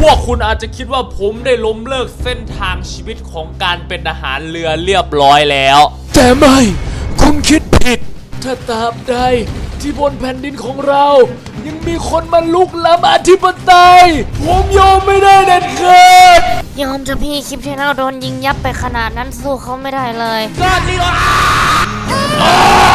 พวกคุณอาจจะคิดว่าผมได้ล้มเลิกเส้นทางชีวิตของการเป็นทหารเรือเรียบร้อยแล้ว แต่ไม่ คุณคิดผิด ถ้าตราบใดที่บนแผ่นดินของเรา ยังมีคนมาลุกล้ำอธิปไตย ผมยอมไม่ได้เด็ดขาดยอมจะพี่คลิปที่เราโดนยิงยับไปขนาดนั้นสู้เขาไม่ได้เลยก้อนนี้วะ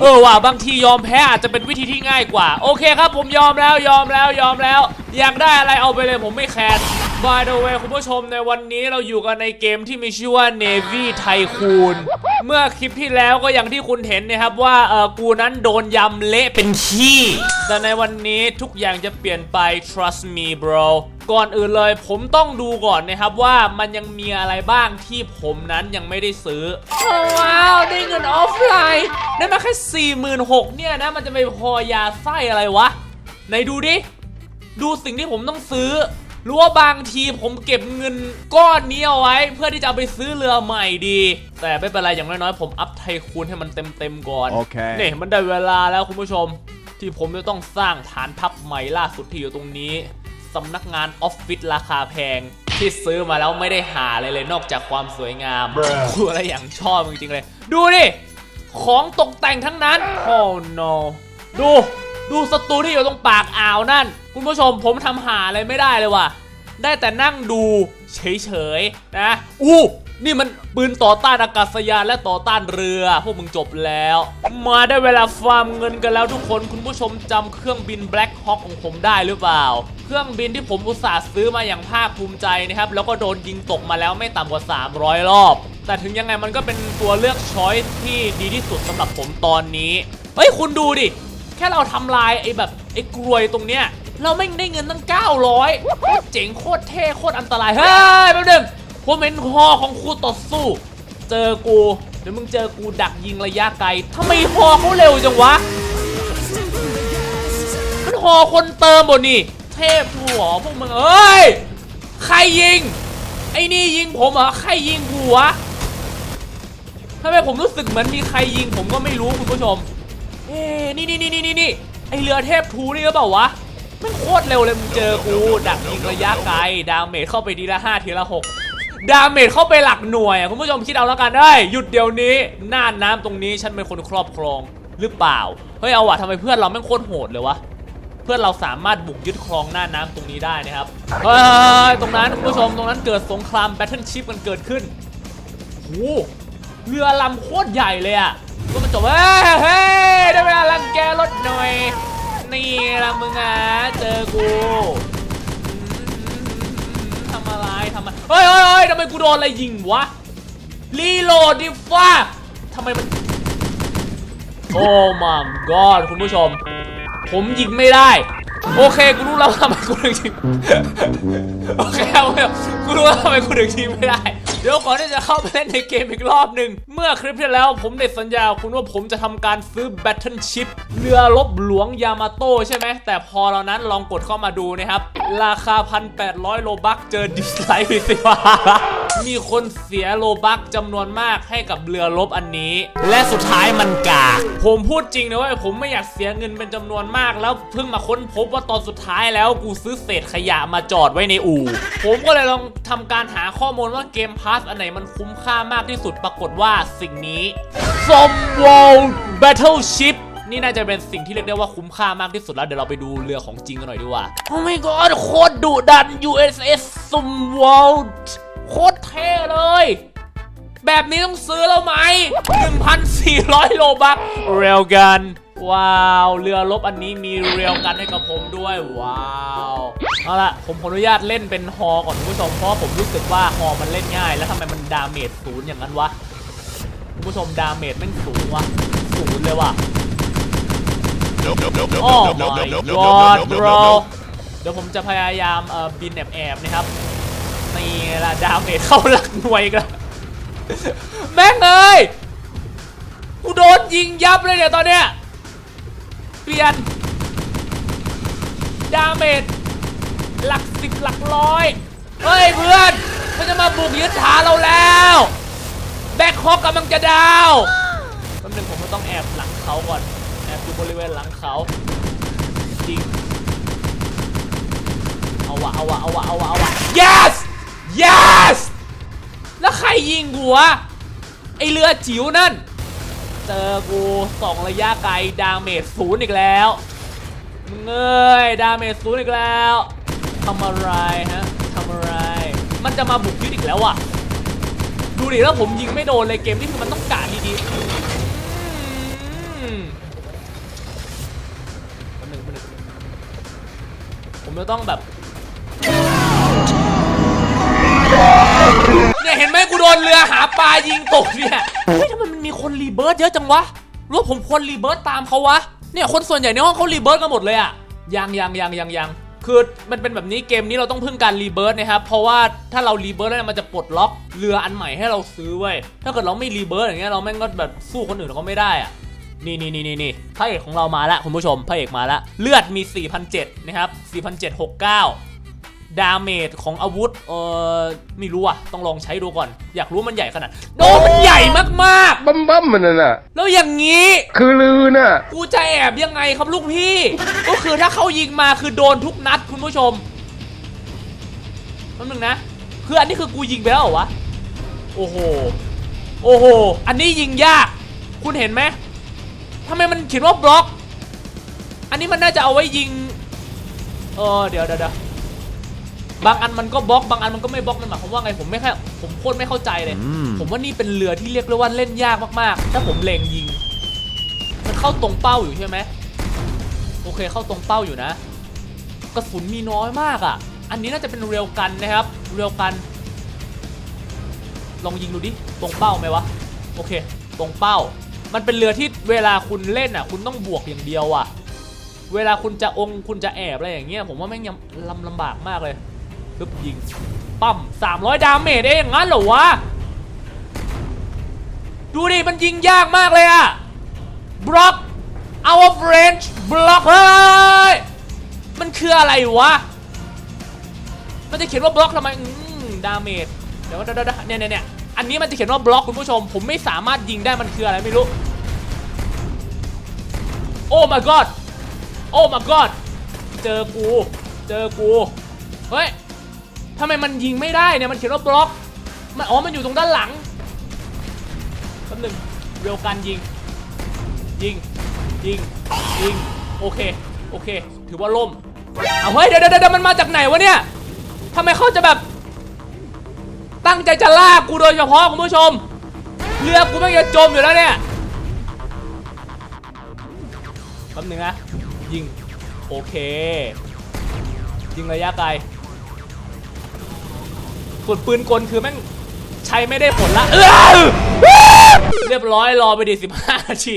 เออว่ะบางทียอมแพ้อาจจะเป็นวิธีที่ง่ายกว่า โอเคครับผมยอมแล้วยอมแล้วยอมแล้ว อยากได้อะไรเอาไปเลยผมไม่แคร์ By the way คุณผู้ชมในวันนี้เราอยู่กันในเกมที่มีชื่อว่า Navy Tycoon เมื่อคลิปที่แล้วก็อย่างที่คุณเห็นนะครับว่าเออกูนั้นโดนยำเละเป็นขี้ แต่ในวันนี้ทุกอย่างจะเปลี่ยนไป trust me bro ก่อนอื่นเลย ผมต้องดูก่อนนะครับว่ามันยังมีอะไรบ้างที่ผมนั้นยังไม่ได้ซื้อโอ้ว้าว ได้เงินออฟไลน์ ได้มาแค่4 6 0 0 0เนี่ยนะ มันจะไม่พอยาไส้อะไรวะ ไหนดูดิ ดูสิ่งที่ผมต้องซื้อหรือว่าบางทีผมเก็บเงินก้อนนี้เอาไว้ เพื่อที่จะเอาไปซื้อเรือใหม่ดี แต่ไม่เป็นไรอย่างน้อยๆผมอัพไทคูนให้มันเต็มๆก่อนโอเคนี่มันได้เวลาแล้วคุณผู้ชม ที่ผมจะต้องสร้างฐานทัพใหม่ล่าสุดที่อยู่ตรงนี้ สำนักงานออฟฟิศราคาแพง ที่ซื้อมาแล้วไม่ได้หาอะไรเลยนอกจากความสวยงามกูอะไรอย่างชอบจริงๆเลย ดูดิ ของตกแต่งทั้งนั้น โอ้ no ดู ดูศัตรูที่อยู่ตรงปากอ่าวนั่น คุณผู้ชมผมทำหาอะไรไม่ได้เลยว่ะ ได้แต่นั่งดูเฉยๆนะ อู้นี่มันปืนต่อต้านอากาศยานและต่อต้านเรือ พวกมึงจบแล้ว มาได้เวลาฟาร์มเงินกันแล้วทุกคน คุณผู้ชมจำเครื่องบิน Black Hawk ของผมได้หรือเปล่าเครื่องบินที่ผมอุตส่าห์ซื้อมาอย่างภาคภูมิใจนะครับ แล้วก็โดนยิงตกมาแล้วไม่ต่ำกว่า 300 รอบ แต่ถึงยังไงมันก็เป็นตัวเลือกช้อยที่ดีที่สุดสำหรับผมตอนนี้เฮ้ยคุณดูดิ แค่เราทำลายไอ้แบบไอ้กรวยตรงเนี้ยเราไม่ได้เงินตั้ง 900โคตรเจ๋งโคตรเท่โคตรอันตรายเฮ้ยแป๊บนึงผมเห็นฮอของคู่ต่อสู้ เจอกูเดี๋ยวมึงเจอกูดักยิงระยะไกลทำไมฮอเขาเร็วจังวะมันฮอคนเติมบนนี่ เทพหัวพวกมึงเอ้ย ใครยิง ไอ้นี่ยิงผมเหรอ ใครยิงกูวะทำไมผมรู้สึกเหมือนมีใครยิงผมก็ไม่รู้คุณผู้ชม เอ้นี่นี่นี่นี่นี่ไอเรือเทพทูนี่หรือเปล่าวะมันโคตรเร็วเลยมึงเจอกูดักยิงระยะไกล ดาเมจเข้าไปทีละห้าทีละหกดาเมจเข้าไปหลักหน่วยคุณผู้ชมคิดเอาแล้วกันเอ้ยหยุดเดี๋ยวนี้น่านน้ำตรงนี้ฉันเป็นคนครอบครองหรือเปล่า เฮ้ยเอาวะทำไมเพื่อนเราแม่งโคตรโหดเลยวะ พื่อนเราสามารถบุกยึดครองหน้าน้ำตรงนี้ได้นะครับเฮ้ยตรงนั้นคุณผู้ชมตรงนั้นเกิดสงครามแบทเทิลชิพกันเกิดขึ้นโอ้โหเรือลำโคตรใหญ่เลยอะก็มันจบเฮ้ยเฮ้ยได้เวลาลังแกรถหน่อยนี่ละมึงอะเจอกูอืมทำอะไรทำอะไรเฮ้ยเฮ้ยเฮ้ยทำไมกูโดนอะไรยิงวะรีโหลดดิฟ้าทำไมมันโอ้ my god คุณผู้ชม ผมยิงไม่ได้ โอเคกูรู้แล้วว่าทำไมกูถึงยิงโอเคโอเคกูรู้แล้วทำไมกูถึงยิงไม่ได้ เดี๋ยวก่อนที่จะเข้าไปเล่นในเกมอีกรอบหนึ่งเมื่อคลิปที่แล้วผมได้สัญญาคุณว่าผมจะทำการซื้อ Battle Ship เรือรบหลวงยามาโต้ใช่ไหม แต่พอเรานั้นลองกดเข้ามาดูนะครับ ราคา 1,800 โลบักเจอดิสไลค์ไปสิวะ มีคนเสียโลบักจำนวนมากให้กับเรือรบอันนี้ และสุดท้ายมันกากผมพูดจริงนะว่าผมไม่อยากเสียเงินเป็นจำนวนมาก แล้วเพิ่งมาค้นพบว่าตอนสุดท้ายแล้วกูซื้อเศษขยะมาจอดไว้ในอู่ ผมก็เลยลองทำการหาข้อมูลว่าเกมพาสอันไหนมันคุ้มค่ามากที่สุดปรากฏว่าสิ่งนี้ s o m w o r l d Battleship นี่น่าจะเป็นสิ่งที่เรียกได้ว่าคุ้มค่ามากที่สุดแล้ว เดี๋ยวเราไปดูเรือของจริงกันหน่อยดีกว่า โอ้ my god โคตรดุดัน USS s o m w o r l d โคตรเท่เลย แบบนี้ต้องซื้อแล้วไหม 1,400 โลบักเรียวกัน ว้าว เรือรบอันนี้มีเรียวกันให้กับผมด้วย ว้าวเอาละผมขออนุญาตเล่นเป็นฮอก่อนคุณผู้ชมเพราะผมรู้สึกว่าฮอมันเล่นง่าย แล้วทำไมมันดาเมจศูนย์อย่างนั้นวะคุณผู้ชมดาเมจแม่งสูงวะศูนย์เลยว่ะโอ้ my god bro เดี๋ยวผมจะพยายามเอ่อบินแอบๆนะครับ นี่ละดาเมจเข้าหลักหน่วยกันแม่งเอ้ยกูโดนยิงยับเลยเนี่ยตอนเนี้ยเปลี่ยน ดาเมจหลักสิบหลักร้อย เฮ้ยเพื่อนมันจะมาบุกยึดฐานเราแล้ว แบ็คฮอกกำลังจะดาวแป๊บนึงผมก็ต้องแอบหลังเขาก่อนแอบอยู่บริเวณหลังเขาจริงอวะเอาวะเอาวะเอาวะเอาวะ yes yes แล้วใครยิงกูวะไอเรือจิ๋วนั่น เจอกูสองระยะไกล ดาเมจศูนย์อีกแล้วมึงเอ้ยดาเมจศูนย์อีกแล้วทำอะไรฮะทำอะไร มันจะมาบุกยึดอีกแล้วอะดูดิแล้วผมยิงไม่โดนเลยเกมนี้คือมันต้องกะดีๆผมจะต้องแบบ เนี่ยเห็นไหมกูโดนเรือหาปลายิงตกเนี่ยเฮ้ยทำไมมันมีคนรีเบิร์ตเยอะจังวะรือว่าผมควรรีเบิร์ตตามเขาวะเนี่ยคนส่วนใหญ่ในห้องเขารีเบิร์ตกันหมดเลยอะยังยังยังยังยังคือมันเป็นแบบนี้เกมนี้เราต้องพึ่งการรีเบิร์ตนะครับเพราะว่าถ้าเรารีเบิร์ตแล้วมันจะปลดล็อกเรืออันใหม่ให้เราซื้อเว้ยถ้าเกิดเราไม่รีเบิร์ตอย่างเงี้ยเราแม่งก็แบบสู้คนอื่นเขาไม่ได้อะนี่นี่นี่นี่นี่พระเอกของเรามาล้วคุณผู้ชมพระเอกมาล้วเลือดมี 4,007นะครับ4,769 ดาเมจของอาวุธเออไม่รู้อะ ต้องลองใช้ดูก่อน อยากรู้มันใหญ่ขนาดโดมันใหญ่มากบั้มบั้มมันน่ะนะๆแล้วอย่างนี้ คือลือน่ะ กูจะแอบยังไงครับลูกพี่ ก็คือถ้าเขายิงมาคือโดนทุกนัดคุณผู้ชมแป๊บนึงนะ คืออันนี้คือกูยิงไปแล้วเหรอวะ โอ้โห โอ้โห อันนี้ยิงยาก คุณเห็นไหมทำไมมันเขียนว่าบล็อก อันนี้มันน่าจะเอาไว้ยิง เออเดี๋ยวเดี๋ยวเดี๋ยว บางอันมันก็บล็อกบางอันมันก็ไม่บล็อกมันหมายความว่าไงผมไม่แค่ผมโคตรไม่เข้าใจเลยผมว่านี่เป็นเรือที่เรียกได้ว่าเล่นยากมากๆ ถ้าผมเล็งยิง มันเข้าตรงเป้าอยู่ใช่ไหมโอเคเข้าตรงเป้าอยู่นะ กระสุนมีน้อยมากอะ อันนี้น่าจะเป็นเรียวกันนะครับ เรียวกัน ลองยิงดูดิ ตรงเป้าไหมวะ โอเค ตรงเป้า มันเป็นเรือที่เวลาคุณเล่นอะ คุณต้องบวกอย่างเดียวอะ เวลาคุณจะองค์คุณจะแอบอะไรอย่างเงี้ย ผมว่าแม่งยังลำลำบากมากเลย ปึ๊บยิงปั๊ม300 ดาเมจเองงั้นเหรอวะ ดูดิ มันยิงยากมากเลยอะบล็อก out of range บล็อกเฮ้ย มันคืออะไรวะ มันจะเขียนว่าบล็อกทำไม อืม ดาเมจ เดี๋ยวเดี๋ยวเดี๋ยวเนี่ยเนี่ยเนี่ยอันนี้มันจะเขียนว่าบล็อกคุณผู้ชม ผมไม่สามารถยิงได้มันคืออะไรไม่รู้ โอ้ my god โอ้ my god เจอกู เจอกู เฮ้ย ทำไมมันยิงไม่ได้เนี่ยมันเขียนว่าบล็อกมันอ๋อมันอยู่ตรงด้านหลังแป๊บหนึงเร็วกันยิง ยิง ยิง ยิง โอเค โอเค ถือว่าล่มเอาเฮ้ยเดี๋ยวเดี๋ยวเดี๋ยวมันมาจากไหนวะเนี่ยทำไมเขาจะแบบ ตั้งใจจะลากกูโดยเฉพาะคุณผู้ชม เรือกูไม่จะจมอยู่แล้วเนี่ยแป๊บหนึงนะ ยิง โอเค ยิงระยะไกล ส่วนปืนกลคือแม่งใช้ไม่ได้ผลละเออเรียบร้อยรอไปดิ15นาที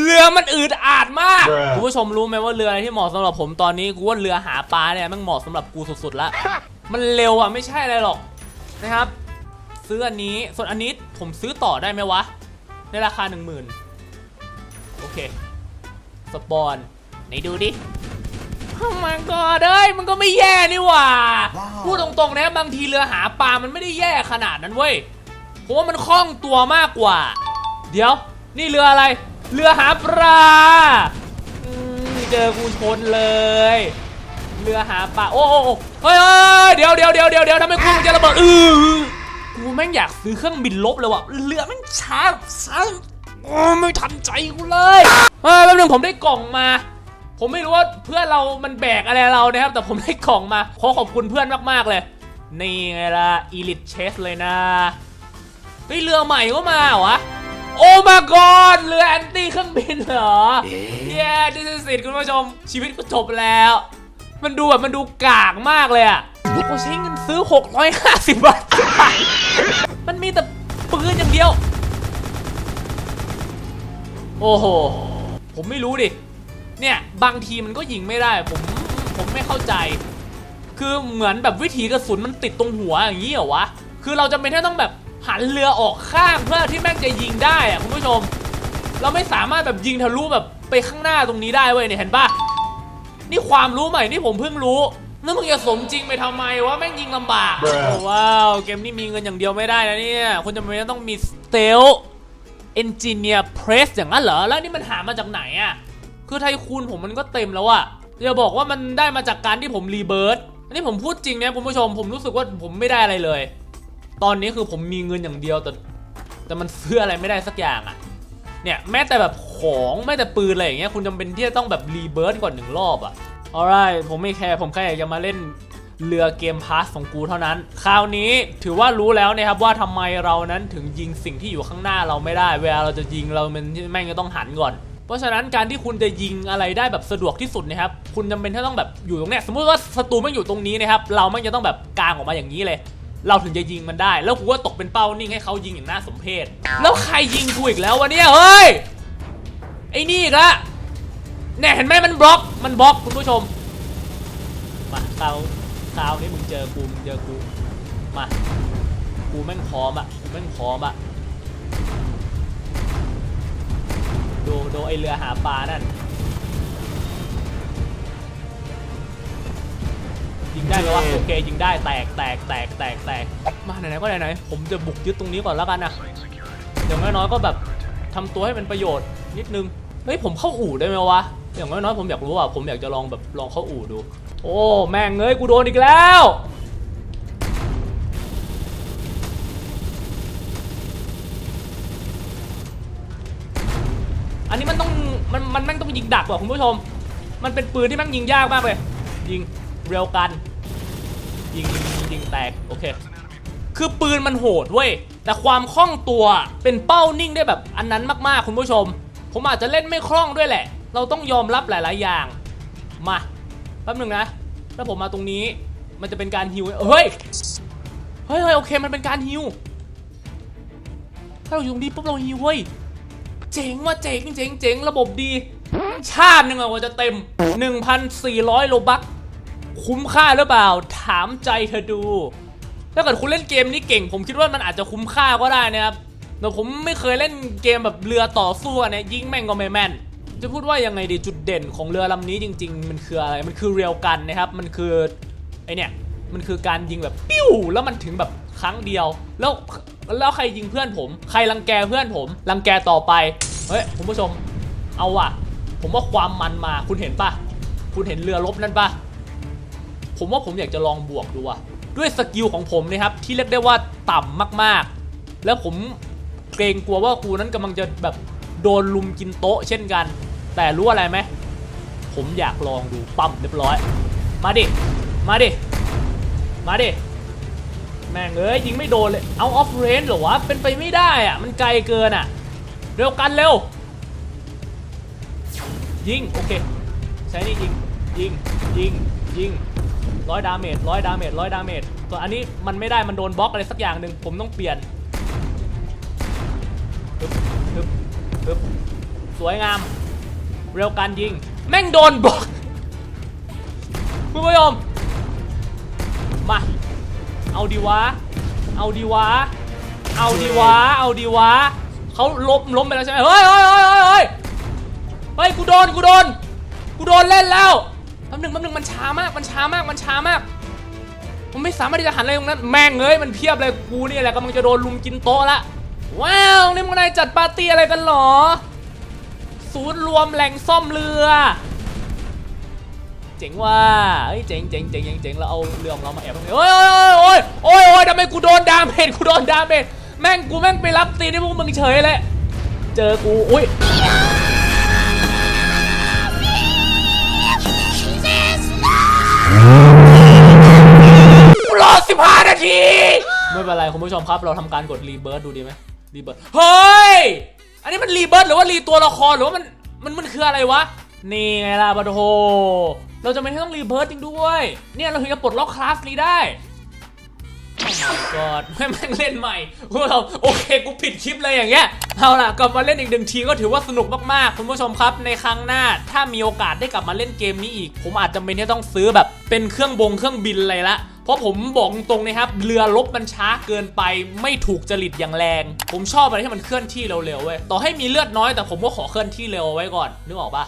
เรือมันอืดอาดมาก Bruh คุณผู้ชมรู้ไหมว่าเรืออะไรที่เหมาะสำหรับผมตอนนี้กูว่าเรือหาปลาเนี่ยแมันเหมาะสำหรับกูสุดๆละมันเร็วอะไม่ใช่อะไรหรอกนะครับ ซื้ออันนี้ส่วนอันนี้ผมซื้อต่อได้ไหมวะ ในราคา10,000โอเค สปอนไหนดูดิโอ้ มันก็เอ้ยมันก็ไม่แย่นี่หว่า พูดตรงๆนะบางทีเรือหาปลา มันไม่ได้แย่ขนาดนั้นเว้ยผมว่ามันคล่องตัวมากกว่า เดี๋ยว นี่เรืออะไร เรือหาปลาอืมเจอกูชนเลย เรือหาปลา โอ้โอ้โอ้เฮ้ยเฮ้ยเดี๋ยวเดี๋ยวเดี๋ยวเดี๋ยวเดี๋ยวทำไมกูมันจะระเบิดอือกูแม่งอยากซื้อเครื่องบินลบเลยว่ะ เรือแม่งช้าช้าโอ้ไม่ทันใจกูเลย เฮ้ยแป๊บนึงผมได้กล่องมา ผมไม่รู้ว่าเพื่อนเรามันแบกอะไรเรานะครับ แต่ผมได้ของมาขอขอบคุณเพื่อนมากๆเลย นี่ไงล่ะ Elite Chest เลยนะเฮ้ยเรือใหม่ก็มาเหรอวะโอ้มากอนเรือแอนตี้เครื่องบินเหรอเย้ดิสสิทคุณผู้ชม ชีวิตก็จบแล้ว มันดูแบบมันดูกากมากเลยอะผมใช้เงินซื้อ 650 บาท มันมีแต่ปืนอย่างเดียว โอ้โห ผมไม่รู้ดิ เนี่ยบางทีมันก็ยิงไม่ได้ผมผมไม่เข้าใจ คือเหมือนแบบวิถีกระสุนมันติดตรงหัวอย่างนี้เหรอวะคือเราจำเป็นที่ต้องแบบหันเรือออกข้างเพื่อที่แม่งจะยิงได้อะคุณผู้ชม เราไม่สามารถแบบยิงทะลุแบบไปข้างหน้าตรงนี้ได้เว้ยเนี่ยเห็นปะนี่ความรู้ใหม่ที่ผมเพิ่งรู้แล้วมึงจะสมจริงไปทำไมวะแม่งยิงลำบาก Bruh โอ้ว้าวเกมนี้มีเงินอย่างเดียวไม่ได้นะเนี่ยคุณจำเป็นต้องมีสเตลเอนจิเนียร์เพรสอย่างนั้นเหรอแล้วนี่มันหามาจากไหนอะ คือไทคูนผมมันก็เต็มแล้วอะอย่าบอกว่ามันได้มาจากการที่ผมรีเบิร์ตอันนี้ผมพูดจริงนะคุณผู้ชมผมรู้สึกว่าผมไม่ได้อะไรเลย ตอนนี้คือผมมีเงินอย่างเดียวแต่แต่มันซื้ออะไรไม่ได้สักอย่างอะเนี่ยแม้แต่แบบของแม้แต่ปืนอะไรอย่างเงี้ยคุณจำเป็นที่จะต้องแบบรีเบิร์ตก่อนหนึ่งรอบอะ alright ผมไม่แคร์ผมแค่อยากจะมาเล่นเรือเกมพาสของกูเท่านั้น คราวนี้ถือว่ารู้แล้วนะครับว่าทำไมเรานั้นถึงยิงสิ่งที่อยู่ข้างหน้าเราไม่ได้ เวลาเราจะยิงเรามันแม่งจะต้องหันก่อน เพราะฉะนั้นการที่คุณจะยิงอะไรได้แบบสะดวกที่สุดนะครับ คุณจำเป็นที่ต้องแบบอยู่ตรงเนี้ยสมมติว่าศัตรูมันอยู่ตรงนี้นะครับ เราไมันจะต้องแบบกางออกมาอย่างนี้เลย เราถึงจะยิงมันได้ แล้วกูก็ตกเป็นเป้านิ่งให้เขายิงอย่างน่าสมเพช แล้วใครยิงกูอีกแล้ววะเนี่ยเฮ้ย ไอ้นี่อีกละเนี่ยเห็นไหมมันบล็อก มันบล็อกคุณผู้ชม มาคราวคราวนี้มึงเจอกูมึงเจอกู มา กูแม่งพร้อมอะกูแม่งพร้อมอะ ดูดูไอเรือหาปลานั่นยิงได้ไหมวะโอเคยิงได้แตกแตกแตกแตกแตกมาไหนๆก็ไหนๆผมจะบุกยึดตรงนี้ก่อนแล้วกันนะอย่างน้อยๆก็แบบทำตัวให้เป็นประโยชน์นิดนึงเฮ้ยผมเข้าอู่ได้ไหมวะอย่างน้อยๆผมอยากรู้อะผมอยากจะลองแบบลองเข้าอู่ดู โอ้แม่งเอ้ยกูโดนอีกแล้ว ดักว่ะคุณผู้ชม มันเป็นปืนที่ม่งยิงยากมากเลย ยิงเร็วกันยิงยิงยิงแตกโอเค คือปืนมันโหดเว้ย แต่ความคล่องตัวเป็นเป้านิ่งได้แบบอันนั้นมากๆคุณผู้ชม ผมอาจจะเล่นไม่คล่องด้วยแหละ เราต้องยอมรับหลาย ๆ อย่าง มาแป๊บหนึ่งนะ ถ้าผมมาตรงนี้มันจะเป็นการฮิวเฮ้ย เฮ้ยเฮ้ยโอเคมันเป็นการฮิวถ้าเราอยู่ตรงนี้ปุ๊บเราฮิวเว้ย เจ๋งว่ะเจ๋งเจ๋งเจ๋งระบบดี ชาติหนึ่งอะว่าจะเต็ม 1,400 โลบักคุ้มค่าหรือเปล่า ถามใจเธอดู ถ้าเกิดคุณเล่นเกมนี้เก่ง ผมคิดว่ามันอาจจะคุ้มค่าก็ได้นะครับแต่ผมไม่เคยเล่นเกมแบบเรือต่อสู้อะเนี่ยยิงแม่งก็ไม่แม่น จะพูดว่ายังไงดีจุดเด่นของเรือลำนี้จริง ๆ มันคืออะไร มันคือเรียวกันนะครับ มันคือไอเนี่ย มันคือการยิงแบบปิ้ว แล้วมันถึงแบบครั้งเดียว แล้วแล้วใครยิงเพื่อนผม ใครรังแกเพื่อนผม รังแกต่อไป เฮ้ยคุณผู้ชม เอาว่ะ ผมว่าความมันมาคุณเห็นปะคุณเห็นเรือรบนั่นปะผมว่าผมอยากจะลองบวกดูอะด้วยสกิลของผมนะครับที่เรียกได้ว่าต่ำมากๆ แล้วผมเกรงกลัวว่าครูนั้นกำลังจะแบบโดนลุมกินโต๊ะเช่นกัน แต่รู้อะไรไหมผมอยากลองดูปั๊มเรียบร้อย มาดิ มาดิ มาดิ แม่งเอ้ยยิงไม่โดนเลย เอาออฟเรนเหรอวะ เป็นไปไม่ได้อะมันไกลเกินอะเร็วกันเร็ว ยิง โอเค ใช้นี่ยิง ยิง ยิง ยิงร้อยดาเมจร้อยดาเมจร้อยดาเมจส่วนอันนี้มันไม่ได้มันโดนบล็อกอะไรสักอย่างหนึ่งผมต้องเปลี่ยนฮึบฮึบฮึบสวยงาม เร็วการยิง แม่งโดนบล็อกคุณผู้ชมมา เอาดีวะ เอาดีวะ เอาดีวะ เอาดีวะเขาล้มล้มไปแล้วใช่ไหมเฮ้ยเฮ้ยเฮ้ยเฮ้ย เฮ้ยกูโดนกูโดนกูโดนเล่นแล้วแป๊บหนึ่งแป๊บหนึ่งมันช้ามากมันช้ามากมันช้ามากผมไม่สามารถที่จะหันอะไรตรงนั้นแม่งเอ้ยมันเพียบเลยกูนี่แหละกำลังจะโดนลุมกินโต๊ะละว้าวนี่มึงนายจัดปาร์ตี้อะไรกันหรอ ศูนย์รวมแหล่งซ่อมเรือเจ๋งว่ะเฮ้ยเจ๋งเจ๋งเจ๋งเจ๋งเราเอาเรือของเรามาแอบตรงนี้โอ้ยโอ้ยโอ้ยโอ้ยโอ้ยทำไมกูโดนดาเมจกูโดนดาเมจแม่งกูแม่งไปรับตีนให้พวกมึงเฉยเลย เจอกู อุ้ย รอสิผ่านาที ไม่เป็นไรคุณผู้ชมครับ เราทำการกดรีเบิร์ดดูดีไหมรีเบิร์ดเฮ้ย อันนี้มันรีเบิร์ดหรือว่ารีตัวละครหรือว่ามันมันมันคืออะไรวะ นี่ไงล่ะบัตโฮเราจะไม่ต้องรีเบิร์ดจริงด้วย เนี่ยเราถึงจะปลดล็อกคลาสนี้ได้ โอ้ my god แม่งเล่นใหม่พวกเราโอเคกูผิดคลิปเลยอย่างเงี้ยเอาล่ะกลับมาเล่นอีกหนึ่งทีก็ถือว่าสนุกมากๆ คุณผู้ชมครับ ในครั้งหน้าถ้ามีโอกาสได้กลับมาเล่นเกมนี้อีก ผมอาจจะเป็นที่ต้องซื้อแบบเป็นเครื่องบงเครื่องบินอะไรละเพราะผมบอกตรงๆนะครับ เรือรบมันช้าเกินไปไม่ถูกจริตอย่างแรง ผมชอบอะไรที่มันเคลื่อนที่เร็วๆเว้ยต่อให้มีเลือดน้อยแต่ผมก็ขอเคลื่อนที่เร็วไว้ก่อนนึกออกปะ